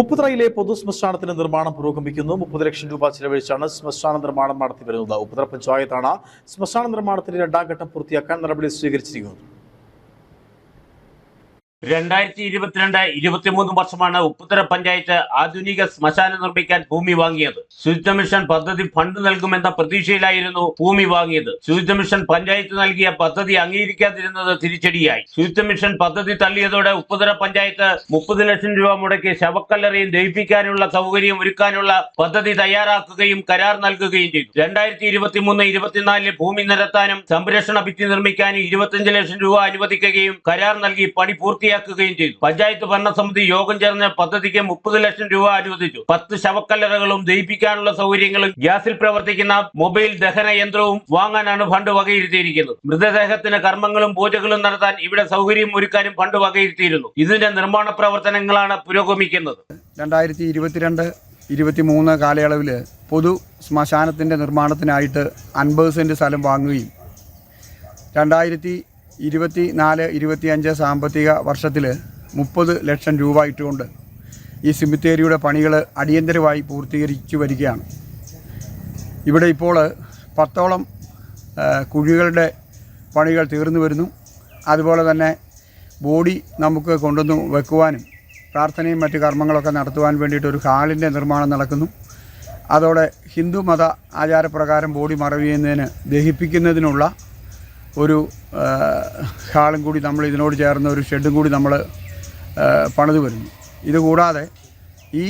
ഉപ്പുതറയിലെ പൊതു ശ്മശാനത്തിന്റെ നിർമ്മാണം പുരോഗമിക്കുന്നു. മുപ്പത് ലക്ഷം രൂപ ചിലവഴിച്ചാണ് ശ്മശാന നിർമ്മാണം നടത്തി വരുന്നത് ഉപ്പുതറ പഞ്ചായത്താണ് ശ്മശാന നിർമ്മാണത്തിന്റെ രണ്ടാം ഘട്ടം പൂർത്തിയാക്കാൻ നടപടി സ്വീകരിച്ചിരിക്കുന്നത്. രണ്ടായിരത്തി ഇരുപത്തിരണ്ട് ഇരുപത്തിമൂന്ന് വർഷമാണ് ഉപ്പുതര പഞ്ചായത്ത് ആധുനിക ശ്മശാനം നിർമ്മിക്കാൻ ഭൂമി വാങ്ങിയത്. ശുചിത്വ മിഷൻ പദ്ധതി ഫണ്ട് നൽകുമെന്ന പ്രതീക്ഷയിലായിരുന്നു ഭൂമി വാങ്ങിയത്. ശുചിത്വ മിഷൻ പഞ്ചായത്ത് നൽകിയ പദ്ധതി അംഗീകരിക്കാതിരുന്നത് തിരിച്ചടിയായി. ശുചിത്വ മിഷൻ പദ്ധതി തള്ളിയതോടെ ഉപ്പുതര പഞ്ചായത്ത് മുപ്പത് ലക്ഷം രൂപ മുടക്കി ശവക്കല്ലറയും ദഹിപ്പിക്കാനുള്ള സൗകര്യം ഒരുക്കാനുള്ള പദ്ധതി തയ്യാറാക്കുകയും കരാർ നൽകുകയും ചെയ്തു. രണ്ടായിരത്തി ഇരുപത്തി മൂന്ന് ഇരുപത്തിനാലിൽ ഭൂമി നിരത്താനും സംരക്ഷണ ഭിത്തി നിർമ്മിക്കാനും ഇരുപത്തിയഞ്ച് ലക്ഷം രൂപ അനുവദിക്കുകയും കരാർ നൽകി പണി പൂർത്തിയാക്കുകയും ചെയ്തു. പഞ്ചായത്ത് ഭരണസമിതി യോഗം ചേർന്ന പദ്ധതിക്ക് മുപ്പത് ലക്ഷം രൂപ അനുവദിച്ചു. പത്ത് ശവക്കല്ലറകളും ദഹിപ്പിക്കാനുള്ള സൗകര്യങ്ങളും ഗ്യാസിൽ പ്രവർത്തിക്കുന്ന മൊബൈൽ ദഹന യന്ത്രവും വാങ്ങാനാണ് ഫണ്ട് വകയിരുത്തിയിരിക്കുന്നത്. മൃതദേഹത്തിന് കർമ്മങ്ങളും പൂജകളും നടത്താൻ ഇവിടെ സൗകര്യം ഒരുക്കാനും ഫണ്ട് വകയിരുത്തിയിരുന്നു. ഇതിന്റെ നിർമ്മാണ പ്രവർത്തനങ്ങളാണ് പുരോഗമിക്കുന്നത്. രണ്ടായിരത്തി ഇരുപത്തിരണ്ട് ഇരുപത്തി മൂന്ന് കാലയളവിൽ പൊതു ശ്മശാനത്തിന്റെ നിർമ്മാണത്തിനായിട്ട് അൻപത് സെന്റ് സ്ഥലം വാങ്ങുകയും രണ്ടായിരത്തി ഇരുപത്തി നാല് ഇരുപത്തിയഞ്ച് സാമ്പത്തിക വർഷത്തിൽ മുപ്പത് ലക്ഷം രൂപ ഇട്ടുകൊണ്ട് ഈ സിമിത്തേരിയുടെ പണികൾ അടിയന്തരമായി പൂർത്തീകരിച്ചു വരികയാണ്. ഇവിടെ ഇപ്പോൾ പത്തോളം കുഴികളുടെ പണികൾ തീർന്നു വരുന്നു. അതുപോലെ തന്നെ ബോഡി നമുക്ക് കൊണ്ടുവന്ന് വെക്കുവാനും പ്രാർത്ഥനയും മറ്റ് കർമ്മങ്ങളൊക്കെ നടത്തുവാൻ വേണ്ടിയിട്ട് ഒരു ഹാളിന്റെ നിർമ്മാണം നടക്കുന്നു. അതോടെ ഹിന്ദു മത ആചാരപ്രകാരം ബോഡി മറവ് ചെയ്യുന്നതിന് ദഹിപ്പിക്കുന്നതിനുള്ള ഒരു ഹാളും കൂടി നമ്മൾ ഇതിനോട് ചേർന്ന ഒരു ഷെഡും കൂടി നമ്മൾ പണിതു വരുന്നു. ഇതുകൂടാതെ ഈ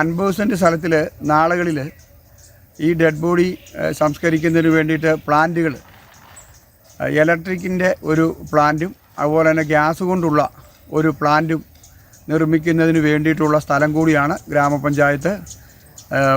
അൻപത് സെന്റ് സ്ഥലത്തിൽ നാളുകളിൽ ഈ ഡെഡ് ബോഡി സംസ്കരിക്കുന്നതിന് വേണ്ടിയിട്ട് പ്ലാന്റുകൾ ഇലക്ട്രിക്കിന്റെ ഒരു പ്ലാന്റും അതുപോലെ തന്നെ ഗ്യാസ് കൊണ്ടുള്ള ഒരു പ്ലാന്റും നിർമ്മിക്കുന്നതിന് വേണ്ടിയിട്ടുള്ള സ്ഥലം കൂടിയാണ് ഗ്രാമപഞ്ചായത്ത്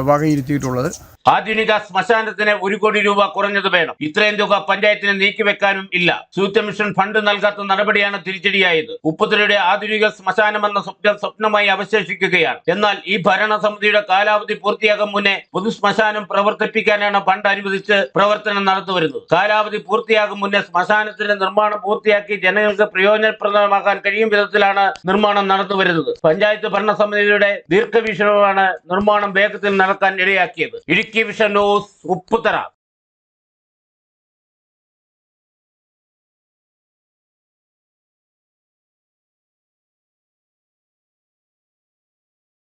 വകയിരുത്തിയിട്ടുള്ളത്. ആധുനിക ശ്മശാനത്തിന് ഒരു കോടി രൂപ കുറഞ്ഞത് വേണം. ഇത്രയും തുക പഞ്ചായത്തിന് നീക്കിവെക്കാനും ഇല്ല. സൂത്യ മിഷൻ ഫണ്ട് നൽകാത്ത നടപടിയാണ് തിരിച്ചടിയായത്. ഉപ്പുതിരയുടെ ആധുനിക ശ്മശാനം എന്ന സ്വപ്നം സ്വപ്നമായി അവശേഷിക്കുകയാണ്. എന്നാൽ ഈ ഭരണസമിതിയുടെ കാലാവധി പൂർത്തിയാകും മുന്നേ പൊതു ശ്മശാനം പ്രവർത്തിപ്പിക്കാനാണ് ഫണ്ട് അനുവദിച്ച് പ്രവർത്തനം നടത്തുവരുന്നത് കാലാവധി പൂർത്തിയാകും മുന്നേ ശ്മശാനത്തിന്റെ നിർമ്മാണം പൂർത്തിയാക്കി ജനങ്ങൾക്ക് പ്രയോജനപ്രദമാക്കാൻ കഴിയും വിധത്തിലാണ് നിർമ്മാണം നടത്തുവരുന്നത് പഞ്ചായത്ത് ഭരണസമിതിയുടെ ദീർഘവീക്ഷണമാണ് നിർമ്മാണം വേഗത്തിൽ നടക്കാൻ ഇടയാക്കിയത്. ഇടുക്കി ఎగ్జిబిషన్ ఉప్పుతర